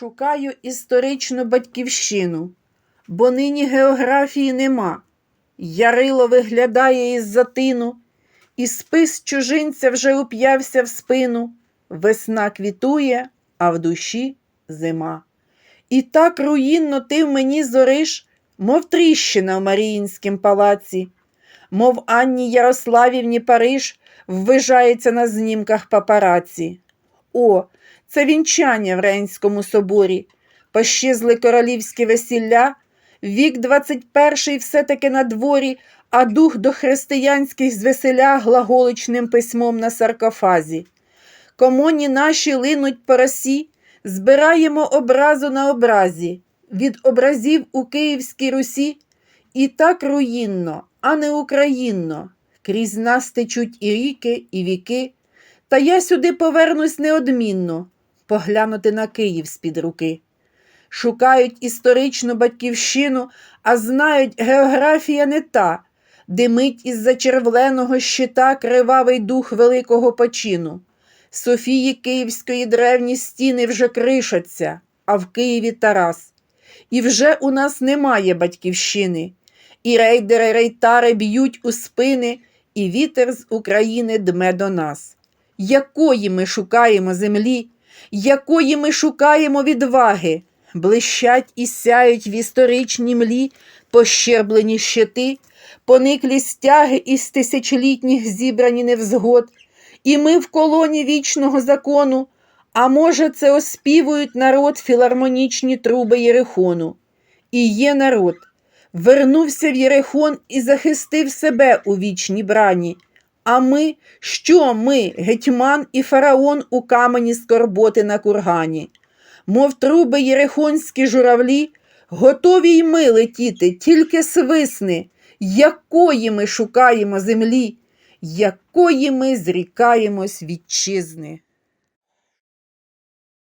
Шукаю історичну батьківщину, бо нині географії нема. Ярило виглядає із затину, і спис чужинця вже уп'явся в спину. Весна квітує, а в душі зима. І так руїнно ти в мені зориш, мов тріщина в Маріїнськім палаці, мов Анні Ярославівні Париж ввижається на знімках папараці. О, це вінчання в Рейнському соборі, пощезли королівські весілля, вік 21 все-таки на дворі, а дух до християнських звеселя глаголичним письмом на саркофазі. Комоні наші линуть по росі, збираємо образу на образі, від образів у Київській Русі, і так руїнно, а не українно, крізь нас течуть і ріки, і віки. Та я сюди повернусь неодмінно, поглянути на Київ з-під руки. Шукають історичну батьківщину, а знають, географія не та, димить із зачервленого щита кривавий дух великого почину. Софії Київської древні стіни вже кришаться, а в Києві Тарас. І вже у нас немає батьківщини. І рейдери рейтари б'ють у спини, і вітер з України дме до нас. Якої ми шукаємо землі, якої ми шукаємо відваги, блищать і сяють в історичній млі пощерблені щити, пониклі стяги із тисячолітніх зібрані невзгод, і ми в колоні вічного закону, а може, це оспівують народ філармонічні труби Єрихону. І є народ. Вернувся в Єрихон і захистив себе у вічній брані. А ми, що ми, гетьман і фараон у камені скорботи на кургані? Мов труби єрихонські журавлі, готові й ми летіти, тільки свисни, якої ми шукаємо землі, якої ми зрікаємось вітчизни.